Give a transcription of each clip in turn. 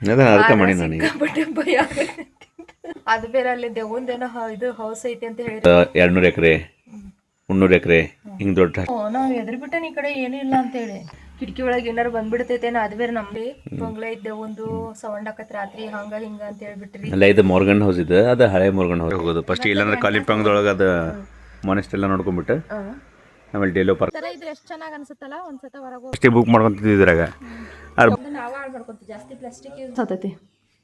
ಅರ್ಥ ಮಾಡಿ ನನಗೆ. ಸಿಕ್ಕಾಪಟ್ಟೆ ಭಯ ಆಗತ್ತೆ. ಅದು ಬೇರೆ ಅಲ್ಲಿ ದೇವಂದೇನೋ ಹ- ಇದು ಹೌಸ್ ಐತಿ ಅಂತ ಹೇಳಿ ಎರಡ್ನೂರು ಎಕರೆ ಮುನ್ನೂರು ಎಕರೆ ಹಿಂಗೆ ದೊಡ್ಡ ನಾವು ಎದ್ರ ಬಿಟ್ಟೆ ಈ ಕಡೆ ಏನೂ ಇಲ್ಲ ಅಂತ ಹೇಳಿ. ಕಿಟಕಿ ಒಳಗೆ ಏನಾರು ಬಂದ್ಬಿಡ್ತೈತೇನೋ ಅದು ಬೇರೆ ನಂಬಿ ಬಂಗ್ಲೆ ಇದ್ದೆ ಒಂದು ಸೌಂಡ್ ಆಕತ್ ರಾತ್ರಿ ಹಂಗ ಹಿಂಗ ಅಂತ ಹೇಳ್ಬಿಟ್ರಿ. ಅಲ್ಲ ಇದು ಮೋರ್ಗನ್ ಹೌಸ್ ಇದೆ ಅದು ಹಳೆ ಮೋರ್ಗನ್ ಹೌಸ್ ಹೋಗೋದು. ಫಸ್ಟ್ ಇಲ್ಲಾಂದ್ರೆ ಕಾಲಿಂಪಂಗ್ದೊಳಗೆ ಅದು ಮಾನೆಸ್ಟ್ ಎಲ್ಲ ನೋಡ್ಕೊಂಬಿಟ್ಟು ಆಮೇಲೆ ಡೇಲೋ ಪಾರ್ಕ್ ತರ ಇದ್ರೆ ಎಷ್ಟು ಚೆನ್ನಾಗಿ ಅನ್ಸುತ್ತಲ್ಲ? ಒಂದ್ಸತ ಹೊರಗೆ ಅಷ್ಟೇ ಬುಕ್ ಮಾಡ್ಕೊಂತಿದ್ರಾಗ ನಾವ ಹಾಳು ಮಾಡ್ಕೊಂತೀವಿ ಜಾಸ್ತಿ ಪ್ಲಾಸ್ಟಿಕ್ ಅನ್ಸತೈತಿ.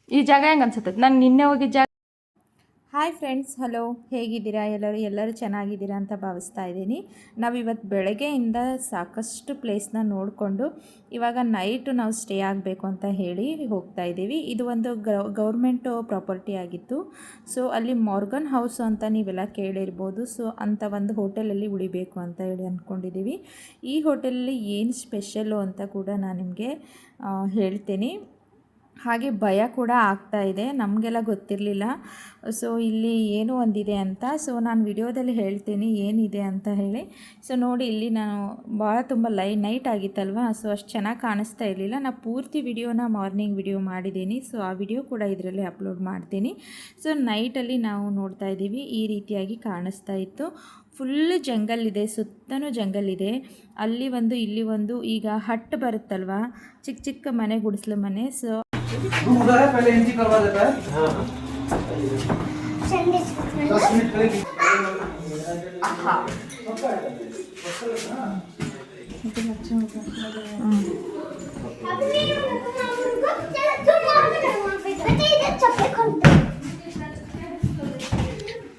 ಈ ಜಾಗ ಹೆಂಗ್ ಅನ್ಸತೈತಿ? ನಾನು ನಿನ್ನೆ ಹೋಗಿದ್ದ ಜಾಗ ಹಾಯ್ ಫ್ರೆಂಡ್ಸ್ ಹಲೋ ಹೇಗಿದ್ದೀರಾ? ಎಲ್ಲರೂ ಎಲ್ಲರೂ ಚೆನ್ನಾಗಿದ್ದೀರಾ ಅಂತ ಭಾವಿಸ್ತಾ ಇದ್ದೀನಿ. ನಾವು ಇವತ್ತು ಬೆಳಗ್ಗೆಯಿಂದ ಸಾಕಷ್ಟು ಪ್ಲೇಸ್ನ ನೋಡಿಕೊಂಡು ಇವಾಗ ನೈಟು ನಾವು ಸ್ಟೇ ಆಗಬೇಕು ಅಂತ ಹೇಳಿ ಹೋಗ್ತಾ ಇದ್ದೀವಿ. ಇದು ಒಂದು ಗೌರ್ಮೆಂಟ್ ಪ್ರಾಪರ್ಟಿ ಆಗಿತ್ತು. ಸೊ ಅಲ್ಲಿ ಮಾರ್ಗನ್ ಹೌಸ್ ಅಂತ ನೀವೆಲ್ಲ ಕೇಳಿರ್ಬೋದು. ಸೊ ಅಂಥ ಒಂದು ಹೋಟೆಲಲ್ಲಿ ಉಳಿಬೇಕು ಅಂತ ಹೇಳಿ ಅಂದ್ಕೊಂಡಿದ್ದೀವಿ ಈ ಹೋಟೆಲಲ್ಲಿ ಏನು ಸ್ಪೆಷಲ್ಲು ಅಂತ ಕೂಡ ನಾನು ನಿಮಗೆ ಹೇಳ್ತೀನಿ. ಹಾಗೆ ಭಯ ಕೂಡ ಆಗ್ತಾ ಇದೆ, ನಮಗೆಲ್ಲ ಗೊತ್ತಿರಲಿಲ್ಲ. ಸೊ ಇಲ್ಲಿ ಏನು ಒಂದಿದೆ ಅಂತ ಸೊ ನಾನು ವಿಡಿಯೋದಲ್ಲಿ ಹೇಳ್ತೀನಿ ಏನಿದೆ ಅಂತ ಹೇಳಿ. ಸೊ ನೋಡಿ, ಇಲ್ಲಿ ನಾನು ಭಾಳ ತುಂಬ ಲೈ, ನೈಟ್ ಆಗಿತ್ತಲ್ವ ಸೊ ಅಷ್ಟು ಚೆನ್ನಾಗಿ ಕಾಣಿಸ್ತಾ ಇರಲಿಲ್ಲ. ನಾನು ಪೂರ್ತಿ ವಿಡಿಯೋನ ಮಾರ್ನಿಂಗ್ ವಿಡಿಯೋ ಮಾಡಿದ್ದೀನಿ ಸೊ ಆ ವಿಡಿಯೋ ಕೂಡ ಇದರಲ್ಲಿ ಅಪ್ಲೋಡ್ ಮಾಡ್ತೀನಿ. ಸೊ ನೈಟಲ್ಲಿ ನಾವು ನೋಡ್ತಾ ಇದ್ದೀವಿ, ಈ ರೀತಿಯಾಗಿ ಕಾಣಿಸ್ತಾ ಇತ್ತು. ಫುಲ್ ಜಂಗಲ್ ಇದೆ ಸುತ್ತಲೂ ಜಂಗಲ್ ಇದೆ. ಅಲ್ಲಿ ಒಂದು, ಇಲ್ಲಿ ಒಂದು, ಈಗ ಹಟ್ ಬರುತ್ತಲ್ವ, ಚಿಕ್ಕ ಚಿಕ್ಕ ಮನೆ, ಗುಡಿಸ್ಲು ಮನೆ ಸೊ उधर है पहले एंट्री करवा देता है। दस मिनट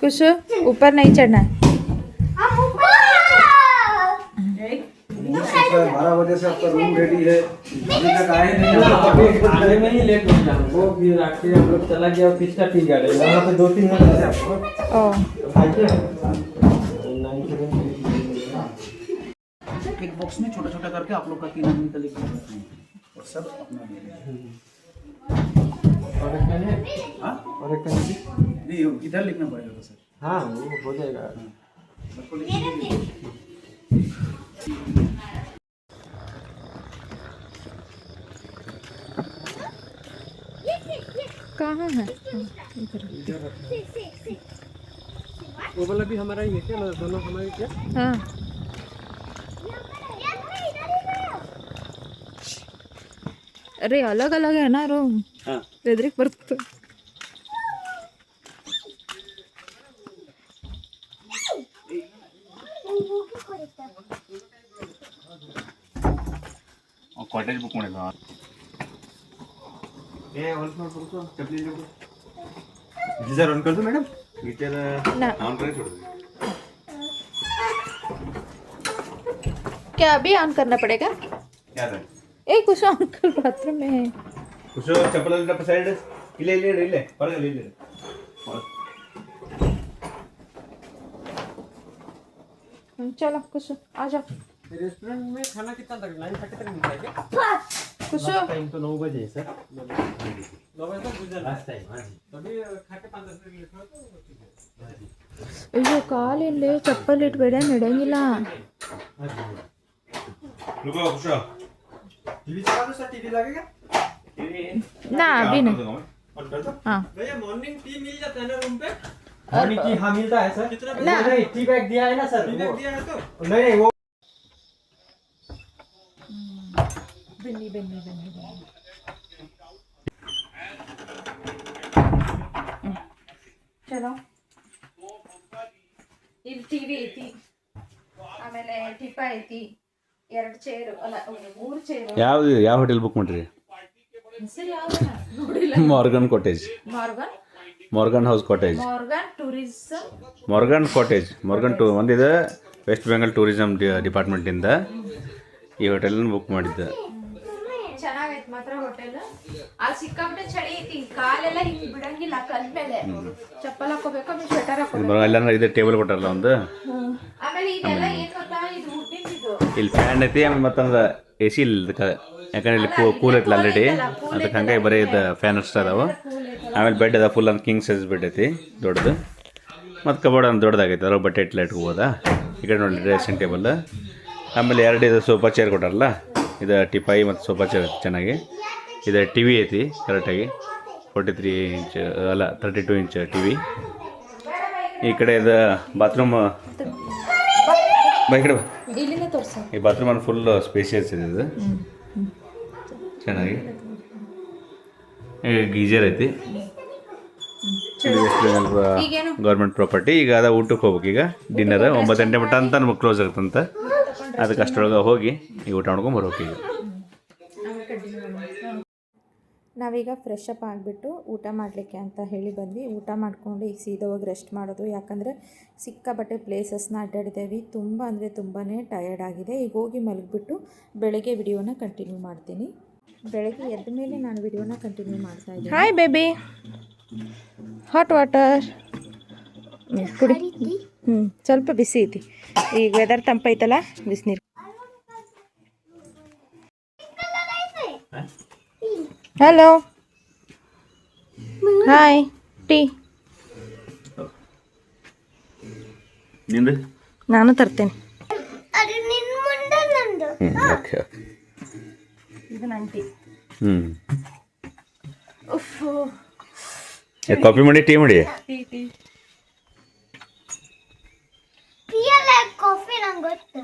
कुछ ऊपर नहीं चढ़ना है। बारह बजे से आपका रूम रेडी है। अभी तक आए नहीं हो। आने में ही लेट हो गया। फिर आके हम लोग चला गया का ठीक वहाँ पे दो तीन घंटे से आपको। एक बॉक्स में छोटा छोटा करके आप लोग का तीन आदमी का लिख और सब अपना और एक पेन है? हाँ? और एक पेन भी? नहीं इधर लिखना पड़ेगा सर। हाँ वो हो जाएगा सबको लिखना कहाँ है? वो वाला भी हमारा ही है क्या दोनों हमारे क्या? हाँ। अरे अलग अलग है ना रूम हाँ। वेदरिक पर तो। कॉटेज बुक होने का तो गीजर ऑन कर दो मैडम। गीजर ऑन हाँ, कर छोड़ दो। क्या अभी ऑन करना पड़ेगा? क्या था? ए कुछ ऑन कर बाथरूम में है। कुछ चप्पल ले पसाइड ले ले ले ले पर ले ले चलो कुछ आ जाओ। रेस्टोरेंट में खाना कितना तक लाइन थर्टी तक मिलता है कुछ टाइम तो नौ बजे है सर नौ बजे तक गुजर लास्ट टाइम हाँ जी तभी खा के पाँच दस मिनट लेट हुआ तो ठीक है ಅಯ್ಯೋ ಕಾಲಿಲ್ಲಿ ಚಪ್ಪಲ್ ಇಟ್ಬೇಡ ನಡೆಯಂಗಿಲ್ಲ रुको खुश टीवी चला दो सर टीवी लगेगा ना अभी नहीं ऑन कर दो हाँ भैया मॉर्निंग टी मिल जाता है ना रूम पे मॉर्निंग टी हाँ मिलता है सर कितना ना। नहीं टी बैग दिया है ना सर टी बैग दिया है तो नहीं नहीं वो ಬನ್ನಿ ಬನ್ನಿ ಬನ್ನಿ ಬನ್ನಿ. ಚಲೋ. ಇಲ್ಲಿ ಟಿವಿ ಐತಿ. ಆಮೇಲೆ ಟಿಪ ಐತಿ. ಎರಡು ಚೇರ್ ಅಲ್ಲ ಮೂರು ಚೇರ್ ಯಾವ್ದು ಯಾವ ಹೋಟೆಲ್ ಬುಕ್ ಮಾಡ್ರಿ? ಹೆಸರು ಯಾವ್ದು ನೋಡಿಲ್ಲ. Morgan cottage Morgan Morgan house cottage Morgan tourism Morgan cottage Morgan too ಒಂದಿದೆ ವೆಸ್ಟ್ ಬೆಂಗಾಲ್ ಟೂರಿಸಮ್ ಡಿಪಾರ್ಟ್ಮೆಂಟಿಂದ ಈ ಹೋಟೆಲನ್ನು ಬುಕ್ ಮಾಡಿದ್ದೆ. ಚೆನ್ನಾಗೈತೆ ಮಾತ್ರ ಹೋಟೆಲ್. ಆ ಸಿಕ್ಕಾಪಟ್ಟೆ ಚಳಿ ಐತಿ ಕಾಲೆಲ್ಲ ಹಿಂಗ್ ಬಿಡಂಗಿಲ್ಲ ಕಲ್ ಮೇಲೆ. ಚಪ್ಪಲ್ ಹಾಕೋಬೇಕು ಆಮೇಲೆ ಸ್ವೆಟರ್ ಹಾಕೋಬೇಕು ಇಲ್ಲಾಂದ್ರೆ ಇದೆ ಟೇಬಲ್ ಕೊಟ್ಟಾರಲ್ಲ ಒಂದು. ಆಮೇಲೆ ಇದೆಲ್ಲ ಏನ್ ಗೊತ್ತಾ? ಇದು ಇಲ್ಲಿ ಫ್ಯಾನ್ ಐತಿ ಆಮೇಲೆ ಮತ್ತಂದ್ರೆ ಎ ಸಿ ಇಲ್ಲ ಇದಕ್ಕೆ. ಯಾಕಂದ್ರೆ ಇಲ್ಲಿ ಕೂಲ್ ಐತಲ್ಲ ಆಲ್ರೆಡಿ ಅದಕ್ಕೆ ಹಂಗಾಗಿ ಬರೀ ಇದು ಫ್ಯಾನ್ ಅಷ್ಟ ಅದಾವ. ಆಮೇಲೆ ಬೆಡ್ ಅದ ಫುಲ್ ಒಂದು ಕಿಂಗ್ ಸೈಜ್ ಬೆಡ್ ಐತಿ ದೊಡ್ಡದು. ಮತ್ತು ಕಬೋರ್ಡ್ ಒಂದು ದೊಡ್ಡದಾಗೈತೆ ಅದ್ರಾಗ ಬಟ್ಟೆ ಇಟ್ಲ ಇಟ್ಕೋಬೋದಾ? ಈ ಕಡೆ ನೋಡಿ ಡ್ರೆಸ್ಸಿಂಗ್ ಟೇಬಲ್ ಆಮೇಲೆ ಎರಡು ಇದು ಸೋಫಾ ಚೇರ್ ಕೊಟ್ಟಾರಲ್ಲ? ಇದು ಟಿಪಾಯಿ ಮತ್ತು ಸೋಫಾ ಚೇರ್ ಚೆನ್ನಾಗಿ. ಇದು ಟಿ ವಿ ಐತಿ ಕರೆಕ್ಟಾಗಿ ಫೋರ್ಟಿ ತ್ರೀ ಇಂಚ್ ಅಲ್ಲ thirty two inch T V ಈ ಕಡೆ ಇದು ಬಾತ್ರೂಮ್ ಬೈಕಡೆ ಈ ಬಾತ್ರೂಮ್ ಅಲ್ಲಿ ಫುಲ್ ಸ್ಪೇಸಿಯಸ್ ಇದೆ ಇದು. ಚೆನ್ನಾಗಿ. ಗೀಜರ್ ಐತಿ. ಗೌರ್ಮೆಂಟ್ ಪ್ರಾಪರ್ಟಿ ಈಗ ಅದ ಊಟಕ್ಕೆ ಹೋಗ್ಬೇಕು. ಈಗ ಡಿನ್ನರ್ ಒಂಬತ್ತು ಗಂಟೆ ಮಟ್ಟ ಅಂತ ನಮಗೆ ಕ್ಲೋಸ್ ಆಗುತ್ತಂತ. ಅದಕ್ಕೆ ಅಷ್ಟರೊಳಗೆ ಹೋಗಿ ಈಗ ಊಟ ಮಾಡ್ಕೊಂಡು ಬರ್ಬೇಕು ಈಗ. ನಾವೀಗ ಫ್ರೆಶ್ ಅಪ್ ಆಗಿಬಿಟ್ಟು ಊಟ ಮಾಡಲಿಕ್ಕೆ ಅಂತ ಹೇಳಿ ಬಂದ್ವಿ. ಊಟ ಮಾಡಿಕೊಂಡು ಈಗ ಸೀದಾ ಹೋಗಿ ರೆಸ್ಟ್ ಮಾಡೋದು. ಯಾಕಂದರೆ ಸಿಕ್ಕಾಪಟ್ಟೆ ಪ್ಲೇಸಸ್ನ ಅಡ್ಡಾಡಿದ್ದೇವೆ. ತುಂಬ ಅಂದರೆ ತುಂಬಾ ಟಯರ್ಡ್ ಆಗಿದೆ. ಈಗ ಹೋಗಿ ಮಲಗಿಬಿಟ್ಟು ಬೆಳಗ್ಗೆ ವಿಡಿಯೋನ ಕಂಟಿನ್ಯೂ ಮಾಡ್ತೀನಿ. ಬೆಳಗ್ಗೆ ಎದ್ದ ಮೇಲೆ ನಾನು ವಿಡಿಯೋನ ಕಂಟಿನ್ಯೂ ಮಾಡ್ತಾ ಇದ್ದೀನಿ. ಹಾಯ್ ಬೇಬಿ ಹಾಟ್ ವಾಟರ್ ಕುಡಿ ಹ್ಞೂ ಸ್ವಲ್ಪ ಬಿಸಿ ಐತಿ. ಈಗ ವೆದರ್ ತಂಪೈತಲ್ಲ ಬಿಸಿನೀರು ಹಲೋ ಹಾಯ್ ಟೀ ನಿಂದು? ನಾನು ತರ್ತೇನೆ. ಕಾಪಿ ಓಕೆ ಓಕೆ ಇದು ನನ್ನ ಟೀ ಹ್ಞೂ ಕಾಫಿ ಮಾಡಿ ಟೀ ಮಾಡಿ? Tea tea. ಕಾಫಿ ನಂಗೆ ಗೊತ್ತು.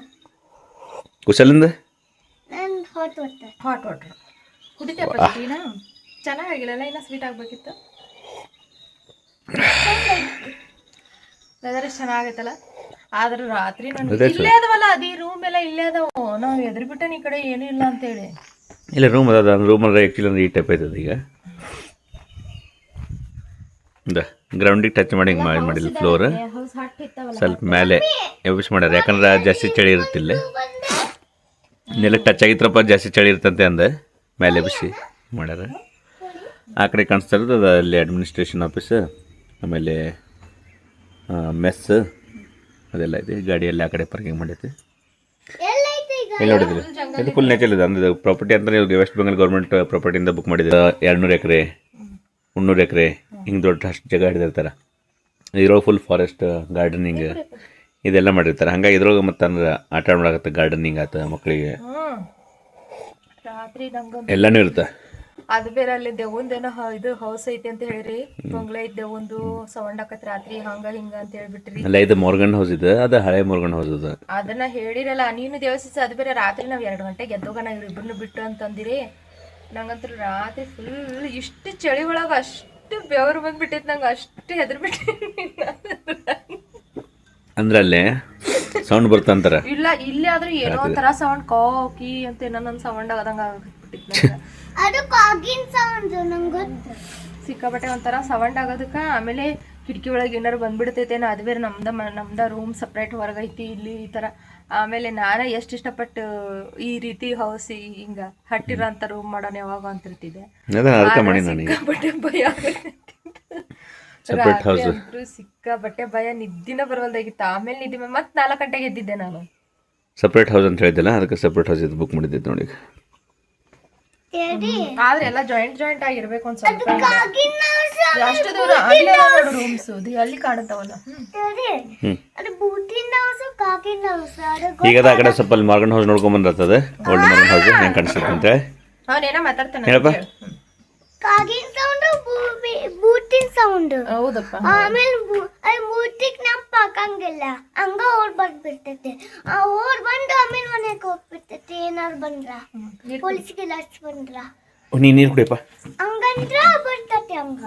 ಕುಶಲಿಂದ ನಂದು ಹಾಟ್ ವಾಟರ್ ಹಾಟ್ ವಾಟರ್ ಕುಡಿತೆ ಟೀನ ಚೆನ್ನಾಗಿಲ್ಲ ಇನ್ನ ಸ್ವೀಟ್ ಆಗ್ಬೇಕಿತ್ತು. ವೆದರ್ ಚೆನ್ನಾಗೈತಲ್ಲ. ಆದ್ರೆ ರಾತ್ರಿ ನಾನು ಅದೇ ಇಲ್ಲೇ ಅದವಲ್ಲ ಅದಿ ರೂಮ್ ಎಲ್ಲ ಇಲ್ಲೇ ಅದಾವ. ನಾವು ಎದುರು ಬಿಟ್ಟೆ ಈ ಕಡೆ ಏನೂ ಇಲ್ಲ ಅಂತ ಹೇಳಿ. ಇಲ್ಲ ರೂಮ್ ಅದ ರೂಮಲ್ಲಿ ಆ್ಯಕ್ಚುಲಿ ಅಂದ್ರೆ ಈ ಟೈಪ್ ಐತದ ಈಗ. ಇಂದ ಗ್ರೌಂಡಿಗೆ ಟಚ್ ಮಾಡಿ ಹಿಂಗೆ ಮಾಡಿ ಮಾಡಿಲ್ಲ ಫ್ಲೋರ್ ಸ್ವಲ್ಪ ಮೇಲೆ ಎಬ್ಬಿಸಿ ಮಾಡ್ಯಾರ. ಯಾಕಂದ್ರೆ ಜಾಸ್ತಿ ಚಳಿ ಇರುತ್ತಿಲ್ಲ. ನೆಲಕ್ಕೆ ಟಚ್ ಆಗಿತ್ರಪ್ಪ ಜಾಸ್ತಿ ಚಳಿ ಇರ್ತಂತೆ ಅಂದೆ. ಮೇಲೆ ಎಬ್ಬಿಸಿ ಮಾಡ್ಯಾರ. ಆ ಕಡೆ ಕಾಣಿಸ್ತಾ ಇರೋದು ಅದು ಅಲ್ಲಿ ಅಡ್ಮಿನಿಸ್ಟ್ರೇಷನ್ ಆಫೀಸ್ ಆಮೇಲೆ ಮೆಸ್ ಅದೆಲ್ಲ ಐತಿ ಗಾಡಿಯಲ್ಲಿ ಆ ಕಡೆ ಪಾರ್ಕಿಂಗ್ ಮಾಡೈತಿ. ಎಲ್ಲಿ ನೋಡಿದ್ರಿ ಇದು. ಫುಲ್ ನೇಚರ್ ಇದೆ ಅಂದ್ರೆ ಪ್ರಾಪರ್ಟಿ ಅಂದ್ರೆ ವೆಸ್ಟ್ ಬೆಂಗಾಲ್ ಗೌರ್ಮೆಂಟ್ ಪ್ರಾಪರ್ಟಿಯಿಂದ ಬುಕ್ ಮಾಡಿದ್ರೆ ಎರಡು ನೂರು ಎಕರೆ ಮುನ್ನೂರು ಎಕರೆ ಹಿಂಗೆ ದೊಡ್ಡ ಅಷ್ಟು ಜಾಗ ಹಿಡಿದಿರ್ತಾರೆ. ಇದ್ರೊಳಗೆ ಫುಲ್ ಫಾರೆಸ್ಟ್ ಗಾರ್ಡನಿಂಗ್ ಇದೆಲ್ಲ ಮಾಡಿರ್ತಾರೆ. ಹಂಗಾಗಿ ಇದ್ರೊಳಗೆ ಮತ್ತೆ ಅಂದ್ರೆ ಆಟ ಮಾಡಾಕತ್ತೆ ಗಾರ್ಡನಿಂಗ್ ಆತ ಮಕ್ಕಳಿಗೆ ಎಲ್ಲಾನು ಇರುತ್ತೆ ಅದು ಬೇರೆ ಅಲ್ಲಿ ದೇವಂದೇನೋ ಇದು ಹೌಸ್ ಐತಿ ಅಂತ ಹೇಳ್ರಿ. ಬಂಗ್ಲೆ ಐತಿ ದೇವಂದು ಸೌಂಡ್ ಆಕತ್ ರಾತ್ರಿ ಹಂಗ ಹಿಂಗ ಅಂತ ಹೇಳ್ಬಿಟ್ರಿ. ಅಲ್ಲ ಇದು ಮೋರ್ಗನ್ ಹೌಸ್ ಇದೆ ಅದು ಹಳೆ ಮೋರ್ಗನ್ ಹೌಸ್ ಅದು. ಅದನ್ನ ಹೇಳಿರಲ್ಲ ನೀನು ದೇವಸ್ಥಾನ ಅದು ಬೇರೆ ರಾತ್ರಿ ನಾವು ಎರಡು ಗಂಟೆಗೆ ನಾವ್ ಇಬ್ಬರು ಬಿಟ್ಟು ಅಂತಂದಿರಿ. ನಂಗಂತೂ ರಾತ್ರಿ ಫುಲ್ ಇಷ್ಟು ಚಳಿ ಒಳಗೆ ಅಷ್ಟು ಬೆವರು ಬಂದ್ಬಿಟ್ಟಿತ್ತು ನಂಗೆ ಅಷ್ಟು ಹೆದರ್ ಅಂದ್ರೆ ಅಲ್ಲೇ ಸೌಂಡ್ ಬರ್ತಂತಾರ ಇಲ್ಲ ಇಲ್ಲೇ ಆದ್ರೆ ಏನೋ ಒಂಥರ ಸೌಂಡ್ ಕಾಕಿ ಅಂತ ಏನೋ ನನ್ನ ಸೌಂಡ್ ಆಗದಂಗ ಆಗ್ಬಿಟ್ಟಿತ್ತು ಅದು ಕಾಗಿನ ಸೌಂಡ್ ನಂಗೆ ಗೊತ್ತು. ಸಿಕ್ಕಾಪಟ್ಟೆ ಒಂಥರ ಸೌಂಡ್ ಆಗೋದಕ್ಕ ಆಮೇಲೆ ಕಿಟಕಿ ಒಳಗೆ ಏನಾರು ಬಂದ್ಬಿಡ್ತೈತೆ ಅದು ಬೇರೆ ನಮ್ದ ನಮ್ದ ರೂಮ್ ಸಪ್ರೇಟ್ ಹೊರಗೈತಿ ಇಲ್ಲಿ ಈ ಥರ ಆಮೇಲೆ ನಾನ ಎಷ್ಟು ಇಷ್ಟಪಟ್ಟು ಈ ರೀತಿ ಹೌಸಿ ಹಿಂಗ ಹಟ್ಟಿರೋಂತ ರೂಮ್ ಮಾಡೋಣ ಯಾವಾಗ ಅಂತಿರ್ತಿದ್ದೆ ಬಟ್ಟೆ ಸಿಕ್ಕಾಪಟ್ಟೆ ಭಯ ರಾತ್ರಿ ಸಿಕ್ಕಾಪಟ್ಟೆ ಭಯ ನಿದ್ದಿನ ಬರವಲ್ದಾಗಿತ್ತು. ಆಮೇಲೆ ನಿದ್ದೆ ಮತ್ತೆ ನಾಲ್ಕು ಗಂಟೆಗೆ ಎದ್ದಿದ್ದೆ ನಾನು. ಸಪ್ರೇಟ್ ಹೌಸ್ ಅಂತ ಹೇಳಿದ್ದಲ್ಲ ಅದಕ್ಕೆ ಸಪ್ರೇಟ್ ಹೌಸ್ ಇದು ಬುಕ್ ಮಾಡಿದ್ದೆ ನೋಡಿ ಆದ್ರೆ ಎಲ್ಲ ಜಾಯಿಂಟ್ ಜಾಯಿಂಟ್ ಆಗಿರ್ಬೇಕು ಒಂದ್ ಸ್ವಲ್ಪ. ಅಷ್ಟು ದೂರ ಅಲ್ಲೇ ನೋಡು ರೂಮ್ಸ್ ಅಲ್ಲಿ ಕಾಣುತ್ತವಲ್ಲ. ಅದು ಬೂಟಿನ ಹೌಸ್ ಕಾಗಿನ ಹೌಸ್ ಈಗ ಅದ ಆ ಕಡೆ ಸ್ವಲ್ಪ ಅಲ್ಲಿ ಮಾರ್ಗನ್ ಹೌಸ್ ನೋಡ್ಕೊಂಡ್ ಬಂದಿರ್ತದೆ. ಓಲ್ಡ್ ಮಾರ್ಗನ್ ಹೌಸ್ ಹೆಂಗ್ ಕಾಣಿಸುತ್ತೆ ಅಂತ ಅವನೇನ ಮಾತಾಡ್ತಾನೆ ಹೇಳಪ್ಪ ಕಾಗಿನ ಸೌಂಡ್ ಬೂಟಿನ ಸೌಂಡ್ ಹೌದಪ್ಪ. ಆಮೇಲೆ ಅಲ್ಲಿ ಬೂಟಿಗೆ ನಮ್ಮ ಪಾಕಂಗಿಲ್ಲ ಹಂಗ ಓಡ್ ಬಂದ್ಬಿಡ್ತೈತೆ. ಆ ಓಡ್ ಬಂದು ಆಮೇಲೆ ಮನೆಗೆ ಹೋಗ್ಬಿಡ್ತೈತೆ. ಏನಾರು ಬಂದ್ರ? ಪೊಲೀಸ್ಗೆ ಲಕ್ಷ ಬಂದ್ರ? ನೀ ನೀರು ಕುಡಿಯಪ್ಪ. ಹಂಗಂದ್ರ ಬರ್ತತೆ ಹಂಗ.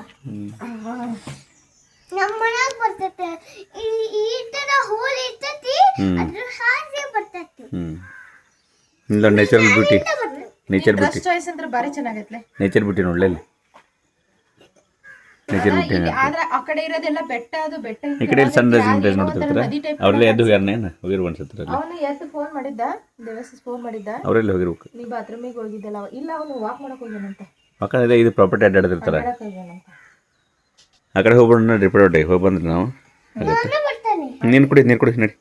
ನಮ್ಮ ಮನ್ಯಾಗ ಬರ್ತೈತೆ. ಈ ಈ ತರ ಹೋಲ್ ಇರ್ತೈತಿ ಅದ್ರ ಹಾಗೆ ಬರ್ತೈತಿ. ಇಲ್ಲ natural beauty nature beauty choice ಅಂದ್ರೆ ಬಾರಿ ಚೆನ್ನಾಗೈತ್ಲೆ. ನೇಚರ್ ಬ್ಯೂಟಿ ನೋಡ್ಲಿ ನೇಚರ್ ಬ್ಯೂಟಿ ಆದ್ರೆ ಆ ಕಡೆ ಇರೋದೆಲ್ಲ ಬೆಟ್ಟ ಅದು ಬೆಟ್ಟ ಈ ಕಡೆ ಇಲ್ಲಿ ಸನ್ ರೈಸ್ ರೈಸ್ ನೋಡ್ತಿರ್ತಾರೆ? ಅವರೆಲ್ಲ ಎದ್ದು ಹೋಗ್ಯಾರನೇನು ಹೋಗಿರು ಅನ್ಸುತ್ತೆ ಅವನು ಎದ್ದು ಫೋನ್ ಮಾಡಿದ್ದ? ದೇವಸ್ ಫೋನ್ ಮಾಡಿದ್ದ? ಅವರೆಲ್ಲ ಹೋಗಿರ್ಬೇಕು. ನೀ ಬಾತ್ರೂಮಿಗೆ ಹೋಗಿದ್ದಲ್ಲ ಇಲ್ಲ ಅವನು ವಾಕ್ ಮಾಡಕ್ ಹೋಗ್ಯಾನಂತ. ಮಕ್ಕಳಿದೆ ಇದು ಪ್ರಾಪರ್ಟಿ ಅಡ್ಡಾಡ್ತಿರ್ತಾರೆ ಆ ಕಡೆ ಹೋಗ್ಬಿಡೋಣ ರಿಪೋರ್ಟ್ ಡೇ ಹೋಗಿ ಬಂದ್ರಿ ನಾವು? ನೀನು ಕುಡಿ ನೀರು ಕುಡಿ ನಡಿ.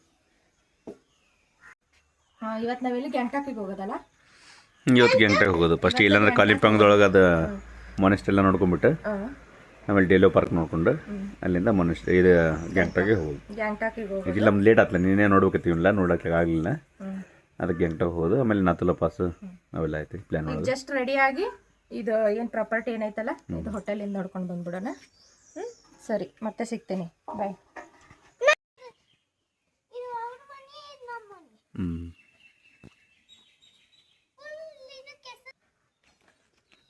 ಹಾ ಇವತ್ತು ನಾವೆಲ್ಲಿ ಗ್ಯಾಂಗ್ಟಾಕಿಗೆ ಹೋಗೋದಲ್ಲ? ಇವತ್ತು ಗಂಟೆಗೆ ಹೋಗೋದು. ಫಸ್ಟ್ ಇಲ್ಲಾಂದ್ರೆ ಕಾಲಿಂಪಾಂಗ್ದೊಳಗೆ ಅದು ಮೊನೆಸ್ಟ್ ಎಲ್ಲ ನೋಡ್ಕೊಂಬಿಟ್ಟು ಆಮೇಲೆ ಡೇಲೋ ಪಾರ್ಕ್ ನೋಡ್ಕೊಂಡು ಅಲ್ಲಿಂದ ಮನುಷ್ಯ ಇದು ಗ್ಯಾಂಗ್ಟಾಗೆ ಹೋಗೋದು ಈಗ ನಮ್ದು ಲೇಟ್ ಆತ್ಲ ನೀನೇ ನೋಡ್ಬೇಕತ್ತೀವಿಲ್ಲ ನೋಡೋಕೆ ಆಗಲಿಲ್ಲ. ಅದಕ್ಕೆ ಗ್ಯಾಂಗ್ಟಾಗ್ ಹೋಗೋದು ಆಮೇಲೆ ನಾತುಲ ಪಾಸ್ ಅವೆಲ್ಲ ಆಯ್ತು ಪ್ಲ್ಯಾನ್ ಮಾಡೋದು. ಜಸ್ಟ್ ರೆಡಿ ಆಗಿ ಇದು ಏನು ಪ್ರಾಪರ್ಟಿ ಏನೈತಲ್ಲ ಇದು ಹೋಟೆಲಿಂದ ನೋಡ್ಕೊಂಡು ಬಂದ್ಬಿಡೋಣ. ಹ್ಞೂ ಸರಿ ಮತ್ತೆ ಸಿಗ್ತೀನಿ. ಬಾಯ್ ಹ್ಞೂ ಫುಲ್ ಇದು ಕೆಸರು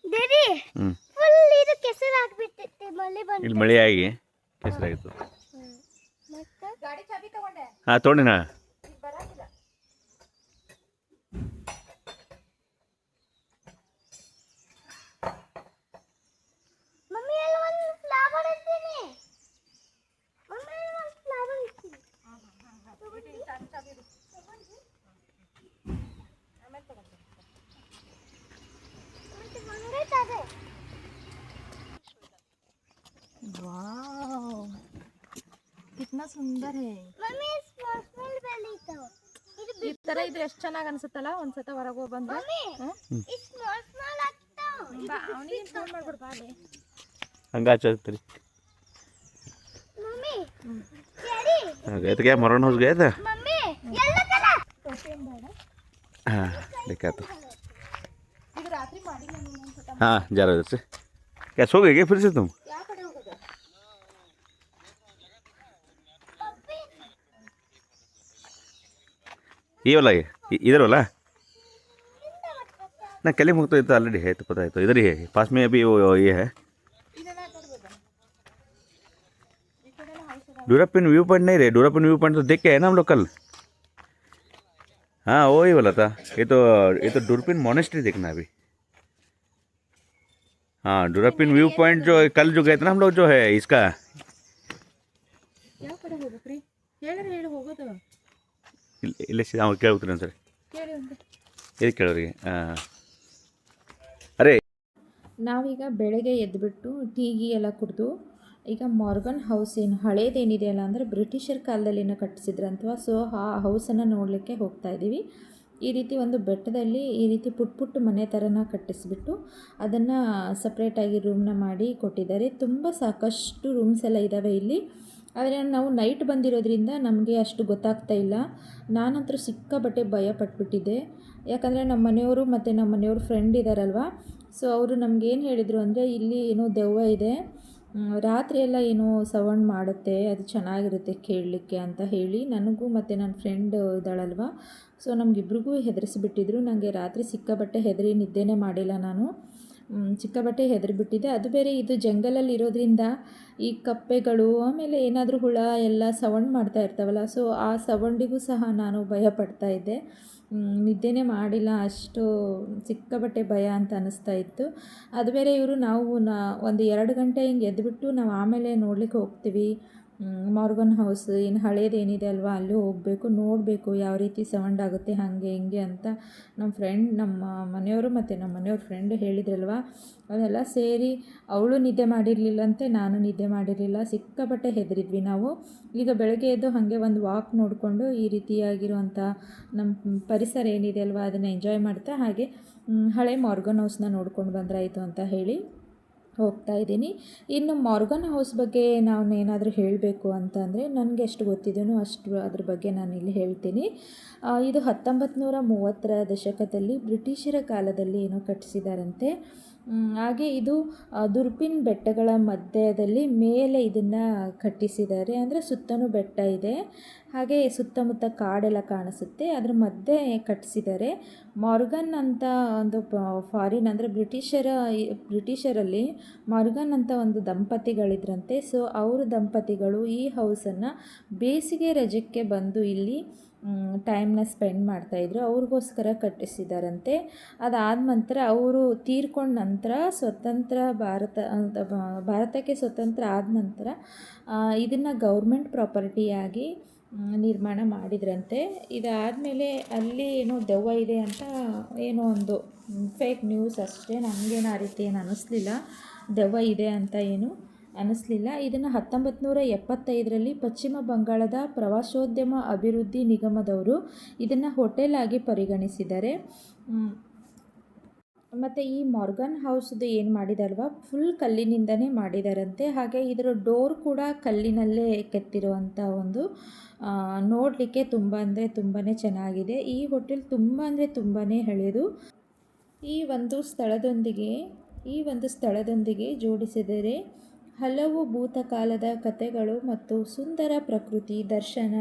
ಡ್ಯಾಡಿ ಹ್ಞೂ ಫುಲ್ ಇದು ಕೆಸರು ಆಗ್ಬಿಟ್ಟೈತೆ ಮಳೆ ಬಂದು ಇಲ್ಲಿ ಮಳೆ ಆಗಿ ಕೆಸರಾಗಿತ್ತು ಹಾಂ ತೊಗೊಂಡಿನ ಬರಂಗಿಲ್ಲ ಮಮ್ಮಿ ಅಲ್ಲಿ ಒಂದು ಫ್ಲವರ್ ಇರ್ತೀನಿ ಮಮ್ಮಿ ಅಲ್ಲಿ ಒಂದು ಫ್ಲವರ್ ಇರ್ತೀನಿ ಮತ್ತೆ ಮಂಗೈತದೆ ವಾವ್ ಕಿತ್ನಾ ಸುಂದರ ಹೇ ಮಮ್ಮಿ ಸ್ಮಾಲ್ ಸ್ಮಾಲ್ ಬೆಳೀತಾವ ಇದು ಈ ಥರ ಇದ್ರೆ ಎಷ್ಟು ಚೆನ್ನಾಗಿ ಅನ್ಸುತ್ತಲ್ಲ ಒಂದ್ಸತ ಹೊರಗೆ ಹೋಗಿ ಬಂದ್ರೆ ಮಮ್ಮಿ ಇದು ಸ್ಮಾಲ್ ಸ್ಮಾಲ್ ಆಗ್ತಾವ ಬಾ ಅವನಿಗೆ ಫೋನ್ ಮಾಡ್ಬಿಡು ಬಾಲೆ ಹಂಗೆ ಹಚ್ಚತ್ರಿ ಮಮ್ಮಿ ಡ್ಯಾಡಿ गए क्या मरण हो गए थे ಮಮ್ಮಿ ಎಲ್ಲ ಕಲರ್ हाँ ये वाला ये इधर वाला ना कले मुख तो इधर ऑलरेडी है तो पता है तो इधर ही है पास में अभी वो ये है डोरापिन व्यू पॉइंट नहीं रहे डोरापिन व्यू पॉइंट तो देख के है ना हम लोग कल हाँ वो ही वाला था ये तो ये तो डोरपिन मोनेस्ट्री देखना अभी हाँ डोरापिन व्यू पॉइंट जो कल जो गए थे ना हम लोग जो है इसका ಇಲ್ಲಿ- ಇಲ್ಲಿ ಸಿ- ಅವ್ರು ಸರ್ ಇದು ಕೇಳೋರಿಗೆ ಹಾಂ ಅರೆ. ನಾವೀಗ ಬೆಳಗ್ಗೆ ಎದ್ದುಬಿಟ್ಟು ಟೀ ಗೀ ಎಲ್ಲ ಕುಡಿದು ಈಗ ಮಾರ್ಗನ್ ಹೌಸ್ ಏನು ಹಳೇದೇನಿದೆಯಲ್ಲ ಅಂದರೆ ಬ್ರಿಟಿಷರ್ ಕಾಲದಲ್ಲಿ ಏನೋ ಕಟ್ಟಿಸಿದ್ರಂತವ? ಸೊ ಆ ಹೌಸನ್ನು ನೋಡಲಿಕ್ಕೆ ಹೋಗ್ತಾ ಇದ್ದೀವಿ. ಈ ರೀತಿ ಒಂದು ಬೆಟ್ಟದಲ್ಲಿ ಈ ರೀತಿ ಪುಟ್ ಪುಟ್ಟ ಮನೆ ಥರನ ಕಟ್ಟಿಸ್ಬಿಟ್ಟು ಅದನ್ನು ಸಪ್ರೇಟಾಗಿ ರೂಮ್ನ ಮಾಡಿ ಕೊಟ್ಟಿದ್ದಾರೆ. ತುಂಬ ಸಾಕಷ್ಟು ರೂಮ್ಸ್ ಎಲ್ಲ ಇದ್ದಾವೆ ಇಲ್ಲಿ. ಆದರೆ ನಾವು ನೈಟ್ ಬಂದಿರೋದ್ರಿಂದ ನಮಗೆ ಅಷ್ಟು ಗೊತ್ತಾಗ್ತಾ ಇಲ್ಲ. ನಾನಂತರೂ ಸಿಕ್ಕಾಬಟ್ಟೆ ಭಯ ಪಟ್ಬಿಟ್ಟಿದ್ದೆ. ಯಾಕಂದರೆ ನಮ್ಮ ಮನೆಯವರು ಮತ್ತು ನಮ್ಮ ಮನೆಯವ್ರ ಫ್ರೆಂಡ್ ಇದ್ದಾರಲ್ವ ಸೊ ಅವರು ನಮಗೇನು ಹೇಳಿದರು ಅಂದರೆ ಇಲ್ಲಿ ಏನೋ ದೆವ್ವ ಇದೆ. ರಾತ್ರಿ ಎಲ್ಲ ಏನೋ ಸೌಂಡ್ ಮಾಡುತ್ತೆ, ಅದು ಚೆನ್ನಾಗಿರುತ್ತೆ ಕೇಳಲಿಕ್ಕೆ ಅಂತ ಹೇಳಿ ನನಗೂ ಮತ್ತು ನನ್ನ ಫ್ರೆಂಡ್ ಇದ್ದಾಳಲ್ವ? ಸೊ ನಮಗಿಬ್ರಿಗೂ ಹೆದರಿಸಿಬಿಟ್ಟಿದ್ರು. ನನಗೆ ರಾತ್ರಿ ಸಿಕ್ಕಾಬಟ್ಟೆ ಹೆದರಿ ನಿದ್ದೆನೇ ಮಾಡಿಲ್ಲ ನಾನು. ಸಿಕ್ಕಾಬಟ್ಟೆ ಹೆದರಿಬಿಟ್ಟಿದೆ. ಅದು ಬೇರೆ ಇದು ಜಂಗಲಲ್ಲಿ ಇರೋದ್ರಿಂದ ಈ ಕಪ್ಪೆಗಳು, ಆಮೇಲೆ ಏನಾದರೂ ಹುಳ ಎಲ್ಲ ಸೌಂಡ್ ಮಾಡ್ತಾ ಇರ್ತಾವಲ್ಲ ಸೊ ಆ ಸೌಂಡಿಗೂ ಸಹ ನಾನು ಭಯ ಪಡ್ತಾ ಇದ್ದೆ. ನಿದ್ದೆನೇ ಮಾಡಿಲ್ಲ, ಅಷ್ಟು ಸಿಕ್ಕಾಬಟ್ಟೆ ಭಯ ಅಂತ ಅನ್ನಿಸ್ತಾ ಇತ್ತು. ಅದು ಬೇರೆ ಇವರು ನಾವು ನಾ, ಒಂದು ಎರಡು ಗಂಟೆ ಹಿಂಗೆ ಎದ್ದುಬಿಟ್ಟು ನಾವು ಆಮೇಲೆ ನೋಡ್ಲಿಕ್ಕೆ ಹೋಗ್ತೀವಿ. ಮಾರ್ಗನ್ ಹೌಸ್ ಏನು ಹಳೇದು ಏನಿದೆ ಅಲ್ವಾ? ಅಲ್ಲಿ ಹೋಗಬೇಕು, ನೋಡಬೇಕು ಯಾವ ರೀತಿ ಸೌಂಡ್ ಆಗುತ್ತೆ, ಹಾಗೆ ಹಿಂಗೆ ಅಂತ ನಮ್ಮ ಫ್ರೆಂಡ್ ನಮ್ಮ ಮನೆಯವರು ಮತ್ತು ನಮ್ಮ ಮನೆಯವ್ರ ಫ್ರೆಂಡ್ ಹೇಳಿದ್ರಲ್ವ? ಅದೆಲ್ಲ ಸೇರಿ ಅವಳು ನಿದ್ದೆ ಮಾಡಿರಲಿಲ್ಲಂತೆ, ನಾನು ನಿದ್ದೆ ಮಾಡಿರಲಿಲ್ಲ, ಸಿಕ್ಕಾಪಟ್ಟೆ ಹೆದರಿದ್ವಿ ನಾವು. ಈಗ ಬೆಳಗ್ಗೆ ಎದ್ದು ಹಾಗೆ ಒಂದು ವಾಕ್ ನೋಡಿಕೊಂಡು ಈ ರೀತಿಯಾಗಿರುವಂಥ ನಮ್ಮ ಪರಿಸರ ಏನಿದೆ ಅಲ್ವಾ, ಅದನ್ನು ಎಂಜಾಯ್ ಮಾಡ್ತಾ ಹಾಗೆ ಹಳೆ ಮಾರ್ಗನ್ ಹೌಸ್ನ ನೋಡ್ಕೊಂಡು ಬಂದ್ರಾಯಿತು ಅಂತ ಹೇಳಿ. ಹೋಗ್ತಾ ಇದ್ದೀನಿ. ಇನ್ನು ಮಾರ್ಗನ್ ಹೌಸ್ ಬಗ್ಗೆ ನಾನು ಏನಾದರೂ ಹೇಳಬೇಕು ಅಂತಂದರೆ ನನಗೆ ಎಷ್ಟು ಗೊತ್ತಿದೆಯೋ ಅಷ್ಟು ಅದ್ರ ಬಗ್ಗೆ ನಾನು ಇಲ್ಲಿ ಹೇಳ್ತೀನಿ. ಇದು ಹತ್ತೊಂಬತ್ತು ನೂರ ಮೂವತ್ತರ ದಶಕದಲ್ಲಿ ಬ್ರಿಟಿಷರ ಕಾಲದಲ್ಲಿ ಏನೋ ಕಟ್ಟಿಸಿದಾರಂತೆ. ಹಾಗೆ ಇದು ದುರ್ಪಿನ್ ಬೆಟ್ಟಗಳ ಮಧ್ಯದಲ್ಲಿ ಮೇಲೆ ಇದನ್ನು ಕಟ್ಟಿಸಿದ್ದಾರೆ. ಅಂದರೆ ಸುತ್ತಲೂ ಬೆಟ್ಟ ಇದೆ. ಹಾಗೆ ಸುತ್ತಮುತ್ತ ಕಾಡೆಲ್ಲ ಕಾಣಿಸುತ್ತೆ. ಅದ್ರ ಮಧ್ಯೆ ಕಟ್ಟಿಸಿದ್ದಾರೆ. ಮಾರ್ಗನ್ ಅಂತ ಒಂದು ಫಾರಿನ್ ಅಂದರೆ ಬ್ರಿಟಿಷರ ಬ್ರಿಟಿಷರಲ್ಲಿ ಮಾರ್ಗನ್ ಅಂತ ಒಂದು ದಂಪತಿಗಳಿದ್ರಂತೆ. ಸೊ, ಅವರು ದಂಪತಿಗಳು ಈ ಹೌಸನ್ನು ಬೇಸಿಗೆ ರಜಕ್ಕೆ ಬಂದು ಇಲ್ಲಿ ಟೈಮ್ನ ಸ್ಪೆಂಡ್ ಮಾಡ್ತಾಯಿದ್ರು ಅವ್ರಿಗೋಸ್ಕರ ಕಟ್ಟಿಸಿದಾರಂತೆ. ಅದಾದ ನಂತರ ಅವರು ತೀರ್ಕೊಂಡ ನಂತರ ಸ್ವತಂತ್ರ ಭಾರತ, ಭಾರತಕ್ಕೆ ಸ್ವತಂತ್ರ ಆದ ನಂತರ ಇದನ್ನು ಗೌರ್ಮೆಂಟ್ ಪ್ರಾಪರ್ಟಿಯಾಗಿ ನಿರ್ಮಾಣ ಮಾಡಿದ್ರಂತೆ. ಇದಾದಮೇಲೆ ಅಲ್ಲಿ ಏನೋ ದೆವ್ವ ಇದೆ ಅಂತ ಏನೋ ಒಂದು ಫೇಕ್ ನ್ಯೂಸ್ ಅಷ್ಟೇ. ನನಗೇನು ಆ ರೀತಿ ಏನು ಅನ್ನಿಸ್ಲಿಲ್ಲ ದೆವ್ವ ಇದೆ ಅಂತ ಏನು ಅನ್ನಿಸ್ಲಿಲ್ಲ ಇದನ್ನು ಹತ್ತೊಂಬತ್ತು ನೂರ ಎಪ್ಪತ್ತೈದರಲ್ಲಿ ಪಶ್ಚಿಮ ಬಂಗಾಳದ ಪ್ರವಾಸೋದ್ಯಮ ಅಭಿವೃದ್ಧಿ ನಿಗಮದವರು ಇದನ್ನು ಹೋಟೆಲ್ ಆಗಿ ಪರಿಗಣಿಸಿದ್ದಾರೆ ಮತ್ತು ಈ ಮಾರ್ಗನ್ ಹೌಸ್ದು ಏನು ಮಾಡಿದಾರಲ್ವ ಫುಲ್ ಕಲ್ಲಿನಿಂದನೇ ಮಾಡಿದಾರಂತೆ. ಹಾಗೆ ಇದರ ಡೋರ್ ಕೂಡ ಕಲ್ಲಿನಲ್ಲೇ ಕೆತ್ತಿರುವಂಥ ಒಂದು ನೋಡಲಿಕ್ಕೆ ತುಂಬ ಅಂದರೆ ತುಂಬಾ ಚೆನ್ನಾಗಿದೆ. ಈ ಹೋಟೆಲ್ ತುಂಬ ಅಂದರೆ ತುಂಬಾ ಹಳೆಯದು ಈ ಒಂದು ಸ್ಥಳದೊಂದಿಗೆ, ಈ ಒಂದು ಸ್ಥಳದೊಂದಿಗೆ ಜೋಡಿಸಿದರೆ ಹಲವು ಭೂತಕಾಲದ ಕಥೆಗಳು ಮತ್ತು ಸುಂದರ ಪ್ರಕೃತಿ ದರ್ಶನ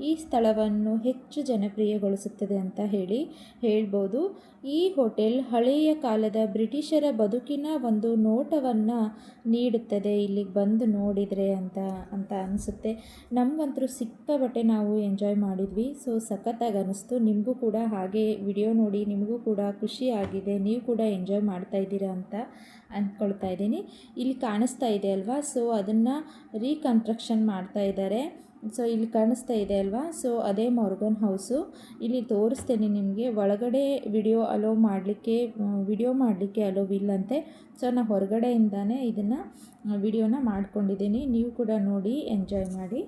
ಈ ಸ್ಥಳವನ್ನು ಹೆಚ್ಚು ಜನಪ್ರಿಯಗೊಳಿಸುತ್ತದೆ ಅಂತ ಹೇಳಿ ಹೇಳ್ಬೋದು. ಈ ಹೋಟೆಲ್ ಹಳೆಯ ಕಾಲದ ಬ್ರಿಟಿಷರ ಬದುಕಿನ ಒಂದು ನೋಟವನ್ನು ನೀಡುತ್ತದೆ. ಇಲ್ಲಿಗೆ ಬಂದು ನೋಡಿದರೆ ಅಂತ ಅಂತ ಅನಿಸುತ್ತೆ. ನಮಗಂತೂ ಸಿಕ್ಕಾಬಟ್ಟೆ ನಾವು ಎಂಜಾಯ್ ಮಾಡಿದ್ವಿ. ಸೊ, ಸಖತ್ತಾಗಿ ಅನ್ನಿಸ್ತು ನಿಮಗೂ ಕೂಡ ಹಾಗೆ ವಿಡಿಯೋ ನೋಡಿ, ನಿಮಗೂ ಕೂಡ ಖುಷಿ ಆಗಿದೆ. ನೀವು ಕೂಡ ಎಂಜಾಯ್ ಮಾಡ್ತಾ ಇದ್ದೀರಾ ಅಂತ ಅಂದ್ಕೊಳ್ತಾ ಇದ್ದೀನಿ. ಇಲ್ಲಿ ಕಾಣಿಸ್ತಾ ಇದೆ ಅಲ್ವಾ? ಸೊ ಅದನ್ನು ರೀಕನ್ಸ್ಟ್ರಕ್ಷನ್ ಮಾಡ್ತಾ ಇದ್ದಾರೆ ಸೊ ಇಲ್ಲಿ ಕಾಣಿಸ್ತಾ ಇದೆ ಅಲ್ವಾ? ಸೊ ಅದೇ ಮಾರ್ಗನ್ ಹೌಸು ಇಲ್ಲಿ ತೋರಿಸ್ತೇನೆ ನಿಮಗೆ. ಒಳಗಡೆ ವಿಡಿಯೋ ಅಲೋ ಮಾಡಲಿಕ್ಕೆ ವಿಡಿಯೋ ಮಾಡಲಿಕ್ಕೆ ಅಲೋ ಇಲ್ಲಂತೆ ಸೊ ನಾನು ಹೊರಗಡೆಯಿಂದಾನೇ ಇದನ್ನು ವಿಡಿಯೋನ ಮಾಡ್ಕೊಂಡಿದ್ದೀನಿ. ನೀವು ಕೂಡ ನೋಡಿ ಎಂಜಾಯ್ ಮಾಡಿ.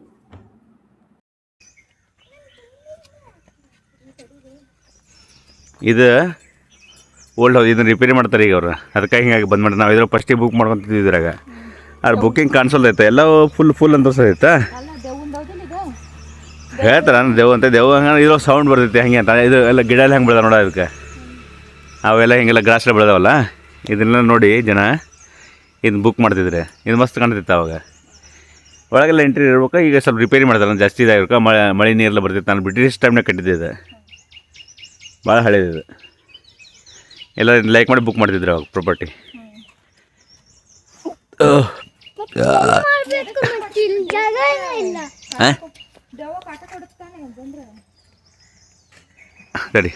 ಇದು ಓಲ್ಡ್ ಹೌಸ್ ಇದನ್ನು ರಿಪೇರಿ ಮಾಡ್ತಾರೆ ಈಗ ಅವರು. ಅದಕ್ಕಾಗಿ ಹಿಂಗಾಗಿ ಬಂದ್ಬಿಟ್ಟು ನಾವು ಇದ್ರ ಫಸ್ಟಿಗೆ ಬುಕ್ ಮಾಡ್ಕೊತಿದ್ವಿ ಇದ್ರಾಗ. ಆದ್ರೆ ಬುಕ್ಕಿಂಗ್ ಕಾಣಿಸೋದೈತೆ ಎಲ್ಲ ಫುಲ್ ಫುಲ್ ಅಂತ ತೋರಿಸೈತೆ ಹೇಳ್ತಾರೆ ನಾನು ದೇವ್ ಅಂತ ದೇವ್ ಹಂಗೆ ಇರೋ ಸೌಂಡ್ ಬರ್ತೈತೆ ಹಂಗೆ ಅಂತ. ಇದು ಎಲ್ಲ ಗಿಡ ಎಲ್ಲ ಹೆಂಗೆ ಬೆಳೆದ ನೋಡ ಅದಕ್ಕೆ ಅವೆಲ್ಲ ಹಿಂಗೆಲ್ಲ ಗ್ರಾಸ್ ಎಲ್ಲ ಬಿಡದವಲ್ಲ ಇದನ್ನೆಲ್ಲ ನೋಡಿ ಜನ ಇದನ್ನ ಬುಕ್ ಮಾಡ್ತಿದ್ರೆ. ಇದು ಮಸ್ತ್ ಕಾಣ್ತಿತ್ತು ಅವಾಗ. ಒಳಗೆಲ್ಲ ಎಂಟ್ರಿ ಇರ್ಬೇಕು ಈಗ ಸ್ವಲ್ಪ ರಿಪೇರಿ ಮಾಡ್ತಾರೆ ಜಾಸ್ತಿ ಇದಾಗಿರ್ಬೇಕು. ಮಳೆ ಮಳೆ ನೀರೆಲ್ಲ ಬರ್ತಿತ್ತು. ನಾನು ಬ್ರಿಟಿಷ್ ಟೈಮ್ನಾಗ ಕಟ್ಟಿದ್ದೆ ಇದು. ಭಾಳ ಹಳೇದು ಇದು. ಎಲ್ಲ ಲೈಕ್ ಮಾಡಿ ಬುಕ್ ಮಾಡ್ತಿದ್ರು ಅವಾಗ ಪ್ರಾಪರ್ಟಿ ಸರಿ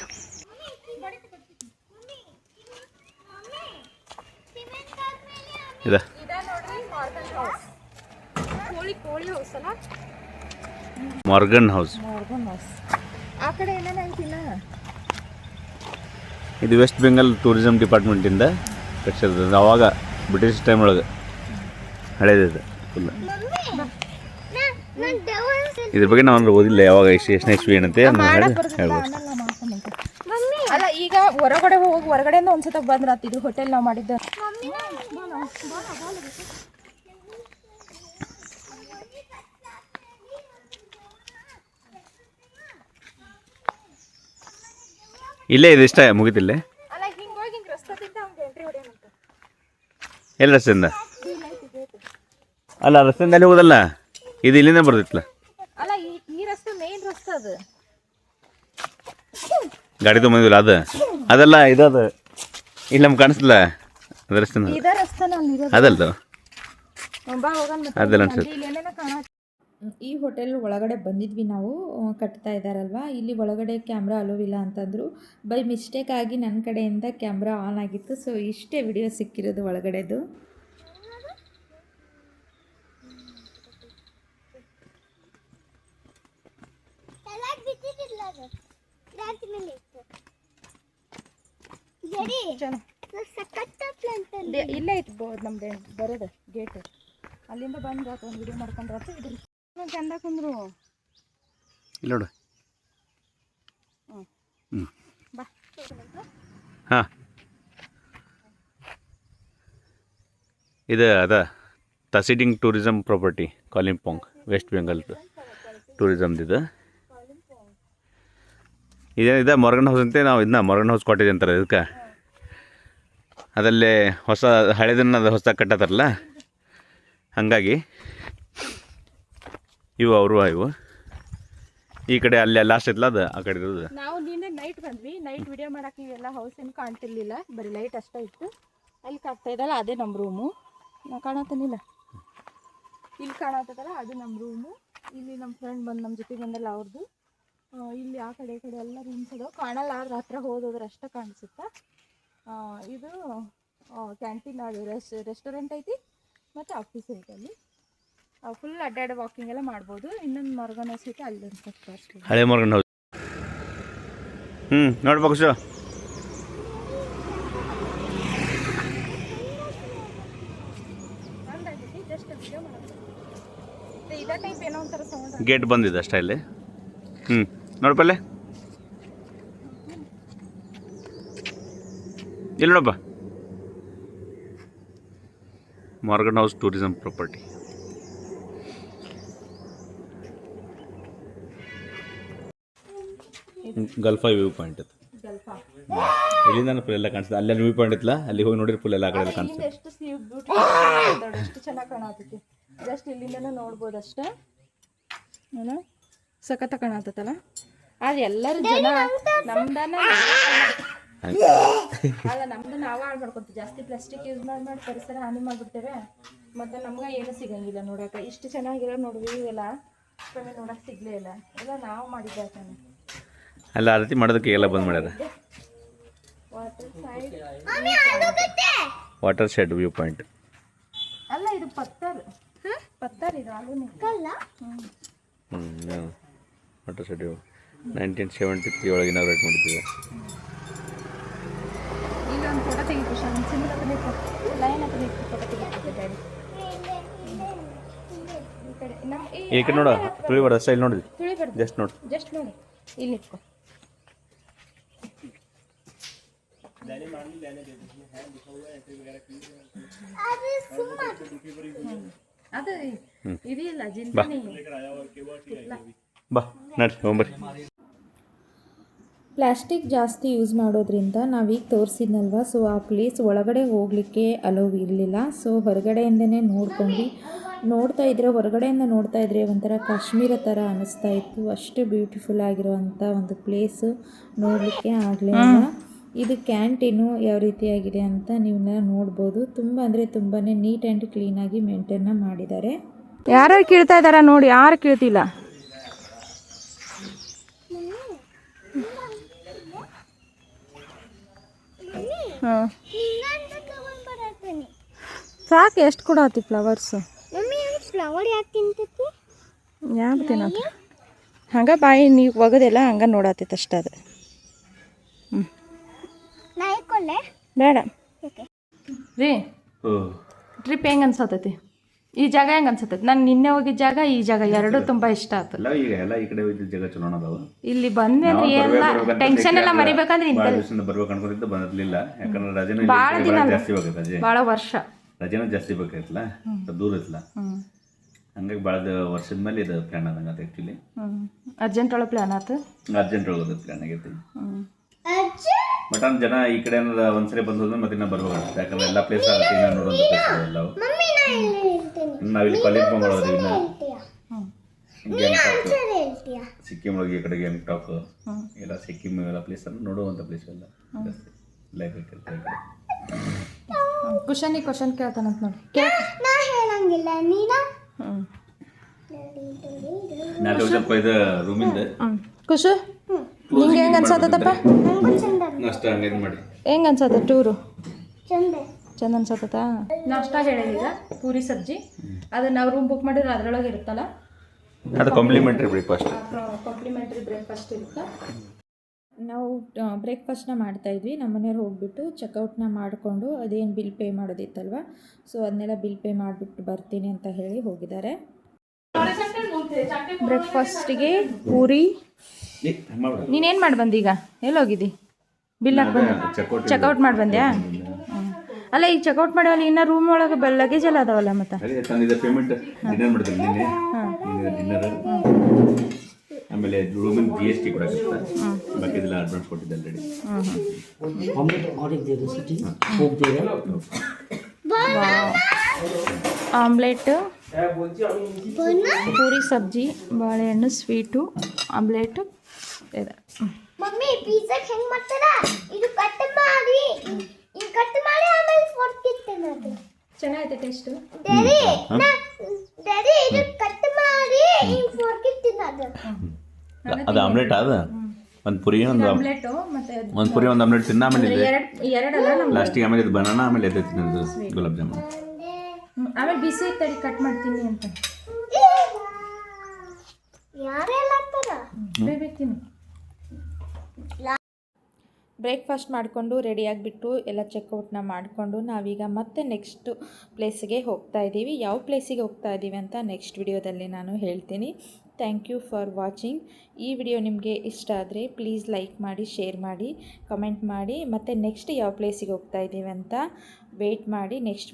ಇದೆ. ಮಾರ್ಗನ್ ಹೌಸ್ ಇದು ವೆಸ್ಟ್ ಬೆಂಗಾಲ್ ಟೂರಿಸಂ ಡಿಪಾರ್ಟ್ಮೆಂಟಿಂದ ಕಟ್ಸಿರೋದು ಅವಾಗ ಬ್ರಿಟಿಷ್ ಟೈಮ್ ಒಳಗೆ. ಹಳೇದಿದೆ. ಫುಲ್ ಇದ್ರ ಬಗ್ಗೆ ನಾವು ಓದಿಲ್ಲ ಯಾವಾಗ ಎಷ್ಟು ಎಷ್ಟನೇ ಇಸ್ವಿ ಏನಂತೆ ಹೇಳ್ಬೋದು. ಅಲ್ಲ ಈಗ ಹೊರಗಡೆ ಹೋಗಿ ಹೊರಗಡೆಯಿಂದ ಒಂದ್ಸತ ಬಂದ್ರ ಇದು ಹೋಟೆಲ್ ನಾವು ಮಾಡಿದ್ದ. ಇಲ್ಲೇ ಇದು ಇಷ್ಟ ಮುಗಿತಿಲ್ಲೇ. ಎಲ್ಲಿ ರಸ್ತೆಯಿಂದ ಅಲ್ಲ ರಸ್ತೆಯಿಂದ ಅಲ್ಲಿ ಹೋಗೋದಲ್ಲ? ಇದು ಇಲ್ಲಿಂದ ಬರ್ತಿತ್ತಲ್ಲ ಅಲ್ಲ ಈ ಈ ರಸ್ತೆ ಮೇನ್ ರಸ್ತೆ ಅದು. ಗಾಡಿ ತೊಗೊಂಡಿಲ್ಲ ಅದು? ಅದಲ್ಲ ಇದದು ಇಲ್ಲಿ ನಮ್ಗೆ ಕಾಣಿಸ್ತಿಲ್ಲ ಅದ ರಸ್ತೆ ಇದ ರಸ್ತೆ ಅಲ್ಲಿ ಇರೋದು. ಅದಲ್ದು? ಬಾ ಹೋಗನ್ ಮತ್ತೆ. ಅದೆಲ್ಲ ಅನ್ಸುತ್ತೆ. ಕಾಣ ಈ ಹೋಟೆಲ್ ಒಳಗಡೆ ಬಂದಿದ್ವಿ ನಾವು ಆ, ಕಟ್ತಾ ಇದ್ದಾರಲ್ವಾ ಇಲ್ಲಿ ಒಳಗಡೆ ಕ್ಯಾಮ್ರಾ ಅಲೋವಿಲ್ಲ ಅಂತಂದರು. ಬೈ ಮಿಸ್ಟೇಕ್ ಆಗಿ ನನ್ನ ಕಡೆಯಿಂದ ಕ್ಯಾಮ್ರಾ ಆನ್ ಆಗಿತ್ತು. ಸೊ ಇಷ್ಟೇ ವಿಡಿಯೋ ಸಿಕ್ಕಿರೋದು ಒಳಗಡೆದು ತಲಾಗ್ ಬಿದ್ದಿದ್ದಿಲ್ಲ ಅದು ರಾತ್ರಿ ಮೇಲೆ ಇತ್ತು ಜಡಿ ಚಲೋ ಸಖತ್ತ ಪ್ಲಾಂಟ್ ದೇ- ಇಲ್ಲೇ ಐತಿ ಬೋ ನಮ್ದು ಬರೋದು ಗೇಟ್ ಅಲ್ಲಿಂದ ಬಂದು ಒಂದು ವಿಡಿಯೋ ಮಾಡ್ಕೊಂಡ್ರೆ ಇದ್ರ ಚಂದ ಕುಂದ್ರು. ಇಲ್ಲ ನೋಡು. ಹ್ಞೂ ಬಾ. ಹಾಂ. ಇದು ಅದ ತಸಿಡಿಂಗ್ ಟೂರಿಸಮ್ ಪ್ರಾಪರ್ಟಿ ಕಾಲಿಂಪಾಂಗ್ ವೆಸ್ಟ್ ಬೆಂಗಾಲ್ ಟೂರಿಸಮ್ದಿದು ಇದೇನಿದೆ? ಮೊರ್ಗನ್ ಹೌಸ್ ಅಂತ ನಾವು ಇದನ್ನ ಮೊರ್ಗನ್ ಹೌಸ್ ಕಾಟೇಜ್ ಅಂತಾರೆ ಅದಕ್ಕೆ ಅದಲ್ಲೇ ಹೊಸ ಹಳೆದನ್ನ ಅದು ಹೊಸ ಕಟ್ಟತ್ತಾರಲ್ಲ? ಹಾಗಾಗಿ ಇವು ಅವರು ಇವು. ಈ ಕಡೆ ಅಲ್ಲಿ ಲಾಸ್ಟ್ ಐತಲ್ಲ ಅದು, ಆ ಕಡೆ ಇರೋದು. ನಾವು ನಿನ್ನೆ ನೈಟ್ ಬಂದ್ವಿ. ನೈಟ್ ವಿಡಿಯೋ ಮಾಡಕ್ಕೆ ಇವೆಲ್ಲ ಹೌಸ್ ಏನು ಕಾಣ್ತಿರ್ಲಿಲ್ಲ. ಬರೀ ಲೈಟ್ ಅಷ್ಟೇ ಇತ್ತು. ಅಲ್ಲಿ ಕಾಣ್ತಾ ಇದಲ್ಲ ಅದೇ ನಮ್ಮ ರೂಮು ನಾವು ಕಾಣತ್ತನಿಲ್ಲ ಇಲ್ಲಿ ಕಾಣತ್ತದಲ್ಲ, ಅದು ನಮ್ಮ ರೂಮು ಇಲ್ಲಿ ನಮ್ಮ ಫ್ರೆಂಡ್ ಬಂದು ನಮ್ಮ ಜೊತೆ ಬಂದಲ್ಲ ಅವ್ರದ್ದು ಇಲ್ಲಿ ಆ ಕಡೆ ಈ ಕಡೆ ಎಲ್ಲ ರೂಮ್ಸ್ ಕಾಣಲ್ಲ ಆದ್ರೆ ಹತ್ರ ಹೋದ್ರೆ ಅಷ್ಟೇ ಕಾಣಿಸುತ್ತೆ? ಇದು ಕ್ಯಾಂಟೀನ್ ಅದು ರೆಸ್ ರೆಸ್ಟೋರೆಂಟ್ ಐತಿ ಮತ್ತು ಆಫೀಸ್ ಐತೆ ಅಲ್ಲಿ. ಫುಲ್ ಅಡ್ಡಾಡ ವಾಕಿಂಗ್ ಎಲ್ಲ ಮಾಡ್ಬೋದು. ಇನ್ನೊಂದು ಮಾರ್ಗನ ಐತೆ ಅಲ್ಲಿ ಹಳೆ ಮಾರ್ಗನ್ ಹೌಸ್ ಹ್ಞೂ ನೋಡ್ಬೇಕು ಸರ್ ಗೇಟ್ ಬಂದಿದೆ ಅಷ್ಟೇ ಇಲ್ಲಿ. ಹ್ಞೂ ನೋಡಪ್ಪಲ್ಲೇ ಇಲ್ಲಿ ನೋಡಪ್ಪ ಮಾರ್ಗನ್ ಹೌಸ್ ಟೂರಿಸಂ ಪ್ರಾಪರ್ಟಿ. ಗಲ್ಫಾ ವ್ಯೂ ಪಾಯಿಂಟ್ ಅದು ಗಲ್ಫಾ ನಾನು ಫುಲ್ ಎಲ್ಲ ಕಾಣಿಸ್ತದೆ. ಅಲ್ಲೇ ವ್ಯೂ ಪಾಯಿಂಟ್ ಇತ್ತಲ್ಲ? ಅಲ್ಲಿ ಹೋಗಿ ನೋಡಿದ್ರೆ ಫುಲ್ ಎಲ್ಲ ಆ ಕಡೆ ಕಾಣಿಸ್ತದೆ. ಎಷ್ಟು ಸಿ ಬ್ಯೂಟಿ ಎಷ್ಟು ಚೆನ್ನಾಗಿ ಕಾಣತೈತಿ ಜಸ್ಟ್ ಇಲ್ಲಿಂದನೇ ನೋಡ್ಬೋದು ಅಷ್ಟೇ. ಏನು? ಸಖತ್ತ ಕಾಣತ್ತಲ್ಲ ಆದ್ರೆ ಎಲ್ಲರೂ ಜನ ನಮ್ದನ್ನ ಅಲ್ಲ ನಮ್ದು ನಾವ ಹಾಳು ಮಾಡ್ಕೊತೀವಿ ಜಾಸ್ತಿ ಪ್ಲಾಸ್ಟಿಕ್ ಯೂಸ್ ಮಾಡಿ ಮಾಡಿ ಪರಿಸರ ಹಾನಿ ಮಾಡ್ಬಿಡ್ತೇವೆ. ಮತ್ತೆ ನಮ್ಗೆ ಏನು ಸಿಗಂಗಿಲ್ಲ ನೋಡಕ್ಕೆ ಇಷ್ಟು ಚೆನ್ನಾಗಿರೋ ನೋಡ್ವಿ ಇವೆಲ್ಲ. ಕಮ್ಮಿ ನೋಡಕ್ಕೆ ಸಿಗ್ಲೇ ಇಲ್ಲ. ಎಲ್ಲ ನಾವು ಮಾಡಿದ್ದೆ ತಾನೆ ಅಲ್ಲ ಆ ರೀತಿ ಮಾಡೋದಕ್ಕೆ ಎಲ್ಲ ಬಂದ್ ಮಾಡ್ಯಾರ? Water side water shed view point ಅಲ್ಲ ಇದು ಪತ್ತರ್. ಪತ್ತರ್ ಇದು ಆಲೂನಿ ಹ್ಞೂ water shed nineteen seventy three ಒಳಗೆ ಇನಾಗ್ರೇಟ್ ಮಾಡಿದ್ದೀವಿ ಈ ಕಡೆ ನೋಡ ನೋಡು ತುಳಿ ಸ್ಟೈಲ್ ತುಳಿಬಾರ್ದು ಜಸ್ಟ್ ನೋಡಿ. ಜಸ್ಟ್ ನೋಡಿ. ಇಲ್ಲಿ ಇಟ್ಕೋ. ಅದು ಬಾ ನಡ್ರಿ ಹೋಗ್ಬರ್ರಿ. ಪ್ಲಾಸ್ಟಿಕ್ ಜಾಸ್ತಿ ಯೂಸ್ ಮಾಡೋದ್ರಿಂದ ನಾವೀಗ ತೋರಿಸಿದ್ನಲ್ವ ಸೊ ಆ ಪ್ಲೇಸ್ ಒಳಗಡೆ ಹೋಗಲಿಕ್ಕೆ ಅಲೋವ್ ಇರಲಿಲ್ಲ. ಸೊ ಹೊರಗಡೆಯಿಂದನೇ ನೋಡ್ಕೊಂಡ್ವಿ. ನೋಡ್ತಾ ಇದ್ರೆ ಹೊರಗಡೆಯಿಂದ ನೋಡ್ತಾ ಇದ್ರೆ ಒಂಥರ ಕಾಶ್ಮೀರ ಥರ ಅನ್ನಿಸ್ತಾ ಇತ್ತು. ಅಷ್ಟು ಬ್ಯೂಟಿಫುಲ್ ಆಗಿರುವಂಥ ಒಂದು ಪ್ಲೇಸು ನೋಡಲಿಕ್ಕೆ ಆಗಲಿಲ್ಲ ಇದು ಕ್ಯಾಂಟೀನು ಯಾವ ರೀತಿಯಾಗಿದೆ ಅಂತ ನೀವೆಲ್ಲ ನೋಡ್ಬೋದು. ತುಂಬ ಅಂದರೆ ತುಂಬಾ ನೀಟ್ ಆ್ಯಂಡ್ ಕ್ಲೀನಾಗಿ ಮೇಂಟೈನ್ನ ಮಾಡಿದ್ದಾರೆ. ಯಾರು ಕೇಳ್ತಾ ಇದ್ದಾರಾ ನೋಡಿ ಯಾರು ಕೇಳ್ತಿಲ್ಲ? ಹಾಂ. ಸಾಕು ಎಷ್ಟು ಕೊಡತ್ತಿ ಫ್ಲವರ್ಸು ಫ್ಲವರ್ಸ್ ಫ್ಲವರ್ ಯಾಕೆ ತಿಂತೈತಿ? ತಿನ್ನತ್ತ ಹಂಗೆ ಬಾಯಿ ನೀವು ಒಗದೆಲ್ಲ ಹಂಗೆ ನೋಡತ್ತೈತೆ ಅಷ್ಟೇ ಅದು. ಹ್ಞೂ ಬೇಡ. ಓಕೆ. ರೀ ಟ್ರಿಪ್ ಹೆಂಗೆ ಅನ್ಸತೈತಿ? ಈ ಜಾಗ ಹೆಂಗ ಅನ್ಸುತ್ತೆ? ನಾನು ನಿನ್ನೆ ಹೋಗಿದ್ದ ಜಾಗ ಈ ಜಾಗ ಎರಡು ತುಂಬಾ ಇಷ್ಟ ಆಯ್ತು ಎಲ್ಲ ಈಗ ಎಲ್ಲ ಈ ಕಡೆ ಹೋಗಿದ್ದ ಜಾಗ ಚಲೋ ಅದಾವ. ಇಲ್ಲಿ ಅಂದ್ರೆ ಎಲ್ಲ ಟೆನ್ಷನ್ ಎಲ್ಲ ಮರಿಬೇಕಂದ್ರೆ ಇಂಥ ಇಂತ ದಿವಸದಿಂದ ಬರ್ಬೇಕು ಅನ್ಕೊಂಡಿದ್ದು ಬಂದಿರ್ಲಿಲ್ಲ. ಯಾಕಂದ್ರೆ ರಜೆನೂ ಇಲ್ಲಿ ಭಾಳ ದಿನ ಅಲ್ಲ. ಜಾಸ್ತಿ ಬೇಕಾಯ್ತು ರಜೆ. ಭಾಳ ವರ್ಷ. ರಜೆನೂ ಜಾಸ್ತಿ ಬೇಕಾಯ್ತಲ್ಲ ಸ್ವಲ್ಪ ದೂರ ಐತಲ್ಲ ಹಂಗಾಗಿ ಭಾಳ ವರ್ಷದ ಮೇಲೆ ಇದು ಪ್ಲ್ಯಾನ್ ಆದಂಗೆ ಅದು ಆ್ಯಕ್ಚುಲಿ ಅರ್ಜೆಂಟ್ ಒಳಗೆ ಪ್ಲಾನ್ ಆಯ್ತು ಅರ್ಜೆಂಟ್ ಹೋಗೋದು ಪ್ಲ್ಯಾನ್ ಆಗೈತಿ ಬಟ್ ಅಂದ್ರೆ ಜನ ಈ ಕಡೆ ಒಂದ್ಸರಿ ಬಂದೋದ್ರೆ ಮತ್ತೆ ಇನ್ನೂ ಬರ್ಬೇಕಾಗುತ್ತೆ. ಯಾಕಂದ್ರೆ ಎಲ್ಲ ಪ್ಲೇಸ್ ಆಗುತ್ತೆ ಇನ್ನೂ ನೋಡೋದು ಪ್ಲೇಸ್ ಎಲ್ಲವು. ನಾವಿಲ್ಲಿ ಕಾಲೇಜ್ ಬಂಗೋದ್ರಿ ಇನ್ನ. ಸಿಕ್ಕಿಂ ಒಳಗೆ ಈ ಕಡೆ ಗ್ಯಾಂಗ್ಟಾಕ್ ಎಲ್ಲ ಸಿಕ್ಕಿಂ ಎಲ್ಲ ಪ್ಲೇಸ್ ಅನ್ನು ನೋಡುವಂಥ ಪ್ಲೇಸ್ ಎಲ್ಲ ಲೈಬ್ರರಿ ಕ್ವಶನ್ ಈ ಕ್ವಶನ್ ಕೇಳ್ತಾನಂತ ನೋಡಿ. ನಾ ಹೇಳಂಗಿಲ್ಲ ನೀನ? ಹ್ಞೂ ನಾಲ್ಕು ಸ್ವಲ್ಪ ಇದು ರೂಮಿಂದ? ಹ್ಞೂ ಖುಷು ನಿಂಗೆ ಹೆಂಗೆ ಅನ್ಸತ್ತಪ್ಪ ಅಷ್ಟ ಹಂಗೇನು ಮಾಡಿ. ಹೆಂಗೆ ಅನ್ಸತ್ತ ಟೂರು? ಚಂದ. ಚಂದ ಅನ್ಸತ್ತ ನಾಷ್ಟ ಹೇಳಿದೀಗ ಪೂರಿ ಸಬ್ಜಿ. ಅದನ್ನ ನಾವು ರೂಮ್ ಬುಕ್ ಮಾಡಿದ್ರೆ ಅದರೊಳಗೆ ಇರುತ್ತಲ್ಲ? ಅದು ಕಾಂಪ್ಲಿಮೆಂಟ್ರಿ ಬ್ರೇಕ್ಫಾಸ್ಟ್ ಕಾಂಪ್ಲಿಮೆಂಟ್ರಿ ಬ್ರೇಕ್ಫಾಸ್ಟ್ ಇರುತ್ತೆ. ನಾವು ಬ್ರೇಕ್ಫಾಸ್ಟ್ನ ಮಾಡ್ತಾಯಿದ್ವಿ ನಮ್ಮ ಮನೆಯವ್ರು ಹೋಗ್ಬಿಟ್ಟು ಚೆಕ್ಔಟ್ನ ಮಾಡಿಕೊಂಡು ಅದೇನು ಬಿಲ್ ಪೇ ಮಾಡೋದಿತ್ತಲ್ವಾ? ಸೊ ಅದನ್ನೆಲ್ಲ ಬಿಲ್ ಪೇ ಮಾಡಿಬಿಟ್ಟು ಬರ್ತೀನಿ ಅಂತ ಹೇಳಿ ಹೋಗಿದ್ದಾರೆ. ಬ್ರೇಕ್ಫಾಸ್ಟಿಗೆ ಪೂರಿ. ನೀನೇನು ಮಾಡಿ ಬಂದೀಗ ಎಲ್ಲೋಗಿದ್ದಿ ಬಿಲ್ ಹಾಕಿ ಬಂದೆ ಚೆಕ್ಔಟ್ ಮಾಡಿ ಬಂದ್ಯಾ ಅಲ್ಲ ಈಗ ಚೆಕ್ಔಟ್ ಮಾಡಿ ಅಲ್ಲಿ ಇನ್ನ ರೂಮ್ ಒಳಗೆ ಬೆಲ್ ಲಗೇಜ್ ಎಲ್ಲ ಅದಾವಲ್ಲ ಮತ್ತೆ? ಪೇಮೆಂಟ್ ಡಿನ್ನರ್ ಮಾಡ್ತಾರೆ ನಿನ್ನೆ. ಡಿನ್ನರ್ ಆಮೇಲೆ ರೂಮಿನ ಜಿ ಎಸ್ ಟಿ ಕೊಡಕ್ಕೆ ಬಾಕಿ ಇದೆಲ್ಲ ಅಡ್ವಾನ್ಸ್ ಕೊಟ್ಟಿದ್ದೆ ಆಲ್ರೆಡಿ ಆಮ್ಲೆಟ್ ಪೂರಿ ಸಬ್ಜಿ ಬಾಳೆಹಣ್ಣು ಸ್ವೀಟು ಆಮ್ಲೆಟ್ ಇದೆ. ಮಮ್ಮಿ ಪಿಜ್ಜಾ ಹೆಂಗ್ ಮಾಡ್ತಾರ? ಇದು ಕಟ್ ಮಾಡಿ. ಇದು ಕಟ್ ಮಾಡಿ ಆಮೇಲೆ ಅದು ಟೇಸ್ಟ್ ಡ್ಯಾಡಿ ಡ್ಯಾಡಿ ಇದು ಕಟ್ ಮಾಡಿ ಹಿಂಗ್ ಫೋರ್ಕ್ ಇರ್ತೀನಿ ಅದು ಅದು ಆಮ್ಲೆಟ್ ಅದ? ಒಂದು ಪುರಿ ಒಂದು ಆಮ್ಲೆಟ್ ಮತ್ತೆ ಒಂದು ಪುರಿ ಒಂದು ಆಮ್ಲೆಟ್ ತಿನ್ನ ಆಮೇಲೆ ಎರಡಲ್ಲ ನಮ್ಮ ಲಾಸ್ಟಿಗೆ ಆಮೇಲೆ ಇದು ಬನಾನ ಆಮೇಲೆ ಎದೆ ತಿನ್ನೋದು ಗುಲಾಬ್ ಜಾಮೂನ್. ಆಮೇಲೆ ಬಿಸಿ ತಡಿ ಕಟ್ ಮಾಡ್ತೀನಿ ಅಂತ. ಯಾರೆಲ್ಲ ಆಗ್ತಾರ ಬೇಬೇಕು ತಿನ್ನು. ಬ್ರೇಕ್ಫಾಸ್ಟ್ ಮಾಡಿಕೊಂಡು ರೆಡಿಯಾಗಿಬಿಟ್ಟು ಎಲ್ಲ ಚೆಕ್ಔಟ್ನ ಮಾಡಿಕೊಂಡು ನಾವೀಗ ಮತ್ತೆ ನೆಕ್ಸ್ಟ್ ಪ್ಲೇಸಿಗೆ ಹೋಗ್ತಾ ಇದ್ದೀವಿ. ಯಾವ ಪ್ಲೇಸಿಗೆ ಹೋಗ್ತಾ ಇದ್ದೀವಿ ಅಂತ ನೆಕ್ಸ್ಟ್ ವಿಡಿಯೋದಲ್ಲಿ ನಾನು ಹೇಳ್ತೀನಿ. ಥ್ಯಾಂಕ್ ಯು ಫಾರ್ ವಾಚಿಂಗ್ ಈ ವಿಡಿಯೋ ನಿಮಗೆ ಇಷ್ಟ ಆದರೆ ಪ್ಲೀಸ್ ಲೈಕ್ ಮಾಡಿ ಶೇರ್ ಮಾಡಿ ಕಮೆಂಟ್ ಮಾಡಿ ಮತ್ತು ನೆಕ್ಸ್ಟ್ ಯಾವ ಪ್ಲೇಸಿಗೆ ಹೋಗ್ತಾ ಇದ್ದೀವಿ ಅಂತ ವೇಟ್ ಮಾಡಿ ನೆಕ್ಸ್ಟ್